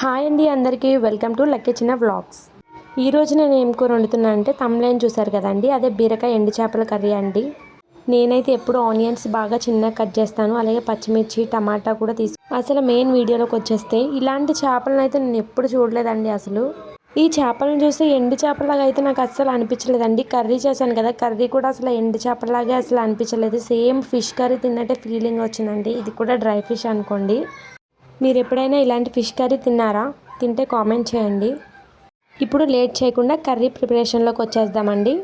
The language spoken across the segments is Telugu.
హాయ్ అండి అందరికీ. Welcome to Lucky Chinna vlogs. ఈరోజు నేను ఏం కూర వండుతున్నాను అంటే తమ్లైన్ చూసారు కదండి. అదే బీరకాయ ఎండు చేపల కర్రీ అండి. నేనైతే ఎప్పుడు ఆనియన్స్ బాగా చిన్నగా కట్ చేస్తాను. అలాగే పచ్చిమిర్చి టమాటా కూడా తీసు అసలు మెయిన్ వీడియోలోకి వచ్చేస్తే ఇలాంటి చేపలను అయితే నేను ఎప్పుడు చూడలేదండి అసలు. ఈ చేపలను చూస్తే ఎండు చేపలాగా అయితే నాకు అస్సలు అనిపించలేదండి. కర్రీ చేశాను కదా కర్రీ కూడా అసలు ఎండు చేపలాగే అసలు అనిపించలేదు. సేమ్ ఫిష్ కర్రీ తిన్నట్టే ఫీలింగ్ వచ్చిందండి. ఇది కూడా డ్రై ఫిష్ అనుకోండి. మీరు ఎప్పుడైనా ఇలాంటి ఫిష్ కర్రీ తిన్నారా? తింటే కామెంట్ చేయండి. ఇప్పుడు లేట్ చేయకుండా కర్రీ ప్రిపరేషన్లోకి వచ్చేద్దామండి.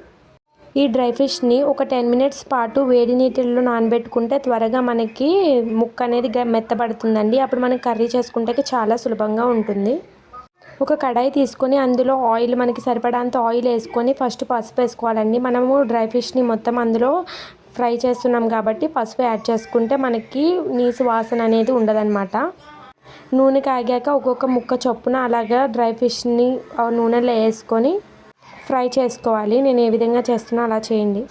ఈ డ్రై ఫిష్ని ఒక టెన్ మినిట్స్ పాటు వేడి నీటిలో నానబెట్టుకుంటే త్వరగా మనకి ముక్క అనేది గ- మెత్తబడుతుందండి. అప్పుడు మనం కర్రీ చేసుకుంటే చాలా సులభంగా ఉంటుంది. ఒక కడాయి తీసుకొని అందులో ఆయిల్ మనకి సరిపడంత ఆయిల్ వేసుకొని ఫస్ట్ పసుపు వేసుకోవాలండి. మనము డ్రై ఫిష్ని మొత్తం అందులో ఫ్రై చేస్తున్నాం కాబట్టి పసుపు యాడ్ చేసుకుంటే మనకి నీసు వాసన అనేది ఉండదన్నమాట. నూనె కాగాక ఒక్కొక్క ముక్క చొప్పున అలాగా డ్రై ఫిష్ని ఆ నూనెలో వేసుకొని ఫ్రై చేసుకోవాలి. నేను ఏ విధంగా చేస్తున్నా అలా చేయండి.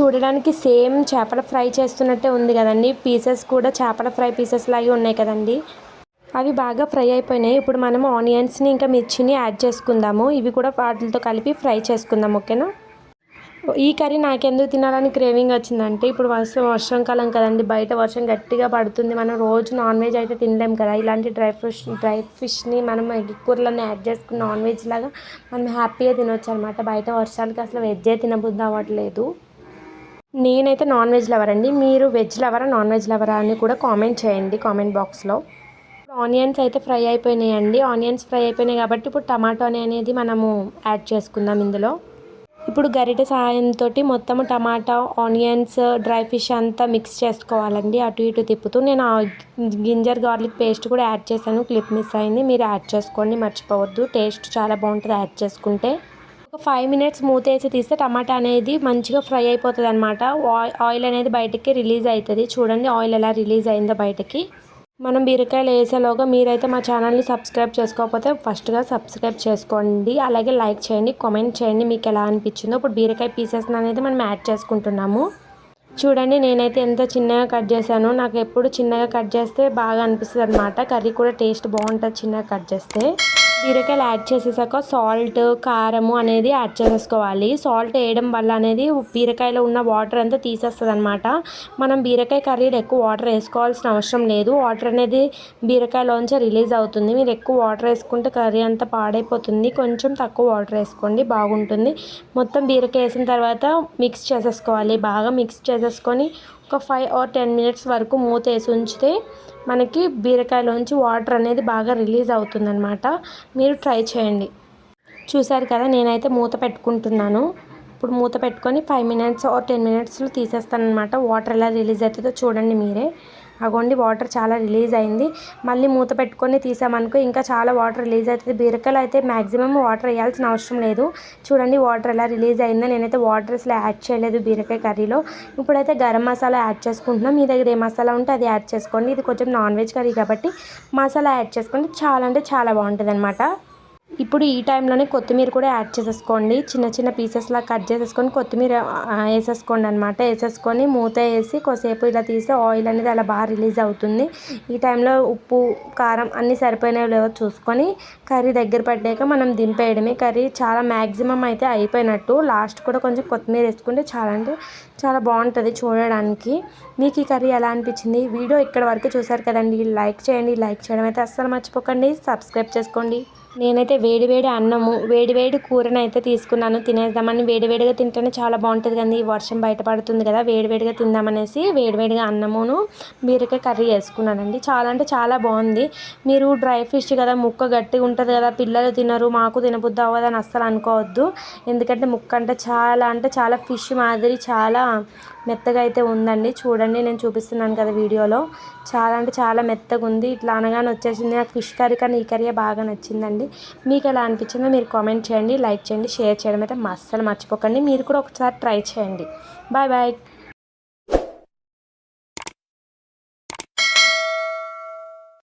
చూడడానికి సేమ్ చేపల ఫ్రై చేస్తున్నట్టే ఉంది కదండి. పీసెస్ కూడా చేపల ఫ్రై పీసెస్ లాగే ఉన్నాయి కదండి. అవి బాగా ఫ్రై అయిపోయినాయి. ఇప్పుడు మనం ఆనియన్స్ని ఇంకా మిర్చిని యాడ్ చేసుకుందాము. ఇవి కూడా వాటితో కలిపి ఫ్రై చేసుకుందాం ఓకేనా? ఈ కర్రీ నాకెందుకు తినాలని క్రేవింగ్ వచ్చిందంటే ఇప్పుడు వర్షం వర్షాకాలం కదండి. బయట వర్షం గట్టిగా పడుతుంది. మనం రోజు నాన్ వెజ్ అయితే తినలేం కదా. ఇలాంటి డ్రై ఫిష్ డ్రై ఫిష్ని మనం కూరలను యాడ్ చేసుకున్న నాన్ వెజ్ లాగా మనం హ్యాపీగా తినొచ్చు అనమాట బయట వర్షాలకి అసలు వెజ్జే తినబుద్ధి అవ్వట్లేదు. నేనైతే నాన్ వెజ్ లవర్ అండి. మీరు వెజ్ లవరా నాన్ వెజ్ లవరా అని కూడా కామెంట్ చేయండి కామెంట్ బాక్స్లో. ఆనియన్స్ అయితే ఫ్రై అయిపోయినాయి అండి ఆనియన్స్ ఫ్రై అయిపోయినాయి కాబట్టి ఇప్పుడు టమాటో అనేది మనము యాడ్ చేసుకుందాం ఇందులో. ఇప్పుడు గరిటె సహాయంతో మొత్తం టమాటా ఆనియన్స్ డ్రై ఫిష్ అంతా మిక్స్ చేసుకోవాలండి. అటు ఇటు తిప్పుతూ నేను ఆ గింజర్ గార్లిక్ పేస్ట్ కూడా యాడ్ చేశాను. క్లిప్ మిస్ అయింది. మీరు యాడ్ చేసుకోండి. మర్చిపోవద్దు. టేస్ట్ చాలా బాగుంటుంది యాడ్ చేసుకుంటే. ఒక ఫైవ్ మినిట్స్ మూత వేసి తీస్తే టమాటా అనేది మంచిగా ఫ్రై అయిపోతుంది అనమాట ఆయిల్ అనేది బయటకి రిలీజ్ అవుతుంది చూడండి ఆయిల్ ఎలా రిలీజ్ అయిందో బయటకి. మనం బీరకాయలు వేసేలోగా మీరైతే మా ఛానల్ని సబ్స్క్రైబ్ చేసుకోకపోతే ఫస్ట్గా సబ్స్క్రైబ్ చేసుకోండి. అలాగే లైక్ చేయండి కామెంట్ చేయండి మీకు ఎలా అనిపించిందో. ఇప్పుడు బీరకాయ పీసెస్ అనేది మనం యాడ్ చేసుకుంటున్నాము. చూడండి నేనైతే ఎంత చిన్నగా కట్ చేశానో. నాకు ఎప్పుడు చిన్నగా కట్ చేస్తే బాగా అనిపిస్తుంది అనమాట కర్రీ కూడా టేస్ట్ బాగుంటుంది చిన్నగా కట్ చేస్తే. బీరకాయలు యాడ్ చేసేసాక సాల్ట్ కారము అనేది యాడ్ చేసేసుకోవాలి. సాల్ట్ వేయడం వల్ల అనేది బీరకాయలో ఉన్న వాటర్ అంతా తీసేస్తుంది అనమాట మనం బీరకాయ కర్రీలో ఎక్కువ వాటర్ వేసుకోవాల్సిన అవసరం లేదు. వాటర్ అనేది బీరకాయలోంచి రిలీజ్ అవుతుంది. మీరు ఎక్కువ వాటర్ వేసుకుంటే కర్రీ అంతా పాడైపోతుంది. కొంచెం తక్కువ వాటర్ వేసుకోండి. బాగుంటుంది. మొత్తం బీరకాయ వేసిన తర్వాత మిక్స్ చేసేసుకోవాలి. బాగా మిక్స్ చేసేసుకొని ఒక ఫైవ్ ఆర్ టెన్ మినిట్స్ వరకు మూత వేసి ఉంచితే మనకి బీరకాయలోంచి వాటర్ అనేది బాగా రిలీజ్ అవుతుందన్నమాట. మీరు ట్రై చేయండి. చూసారు కదా నేనైతే మూత పెట్టుకుంటున్నాను. ఇప్పుడు మూత పెట్టుకొని ఫైవ్ మినిట్స్ ఆర్ టెన్ మినిట్స్లో తీసేస్తాను అనమాట వాటర్ ఎలా రిలీజ్ అవుతుందో చూడండి మీరే. అగోండి వాటర్ చాలా రిలీజ్ అయింది. మళ్ళీ మూత పెట్టుకొని తీసామనుకో ఇంకా చాలా వాటర్ రిలీజ్ అవుతుంది. బీరకాయలు అయితే మ్యాక్సిమం వాటర్ వేయాల్సిన అవసరం లేదు. చూడండి వాటర్ ఎలా రిలీజ్ అయిందో. నేనైతే వాటర్ అసలు యాడ్ చేయలేదు బీరకాయ కర్రీలో. ఇప్పుడైతే గరం మసాలా యాడ్ చేసుకుంటున్నాం. మీ దగ్గర ఏ మసాలా ఉంటే అది యాడ్ చేసుకోండి. ఇది కొంచెం నాన్ వెజ్ కర్రీ కాబట్టి మసాలా యాడ్ చేసుకుంటే చాలా అంటే చాలా బాగుంటుంది అనమాట ఇప్పుడు ఈ టైంలోనే కొత్తిమీర కూడా యాడ్ చేసేసుకోండి. చిన్న చిన్న పీసెస్లా కట్ చేసేసుకొని కొత్తిమీర వేసేసుకోండి అనమాట వేసేసుకొని మూత వేసి కొద్దిసేపు ఇలా తీస్తే ఆయిల్ అనేది అలా బాగా రిలీజ్ అవుతుంది. ఈ టైంలో ఉప్పు కారం అన్నీ సరిపోయినాయో లేవో చూసుకొని కర్రీ దగ్గర పడ్డాక మనం దింపేయడమే. కర్రీ చాలా మ్యాక్సిమం అయితే అయిపోయినట్టు. లాస్ట్ కూడా కొంచెం కొత్తిమీర వేసుకుంటే చాలా అంటే చాలా బాగుంటుంది చూడడానికి. మీకు ఈ కర్రీ ఎలా అనిపించింది? వీడియో ఇక్కడ వరకు చూసారు కదండి. లైక్ చేయండి. లైక్ చేయడం అయితే అస్సలు మర్చిపోకండి. సబ్స్క్రైబ్ చేసుకోండి. నేనైతే వేడివేడి అన్నము వేడివేడి కూరని అయితే తీసుకున్నాను. తినేద్దామని వేడివేడిగా తింటేనే చాలా బాగుంటుంది కానీ ఈ వర్షం బయటపడుతుంది కదా వేడివేడిగా తిందామనేసి వేడివేడిగా అన్నమును బీరకాయ కర్రీ వేసుకున్నానండి చాలా అంటే చాలా బాగుంది. మీరు డ్రై ఫిష్ కదా ముక్క గట్టిగా ఉంటుంది కదా పిల్లలు తినరు మాకు తినబుద్ధి అవ్వదని అస్సలు అనుకోవద్దు. ఎందుకంటే ముక్క అంటే చాలా అంటే చాలా ఫిష్ మాదిరి చాలా మెత్తగా అయితే ఉందండి. చూడండి నేను చూపిస్తున్నాను కదా వీడియోలో. చాలా అంటే చాలా మెత్తగా ఉంది. ఇట్లా అనగానే వచ్చేసింది. నాకు ఫిష్ కర్రీ కానీ ఈ కర్రీ బాగా నచ్చిందండి. మీకు ఎలా అనిపించిందో మీరు కామెంట్ చేయండి లైక్ చేయండి షేర్ చేయడం అయితే మస్సలు మర్చిపోకండి. మీరు కూడా ఒకసారి ట్రై చేయండి. Bye bye.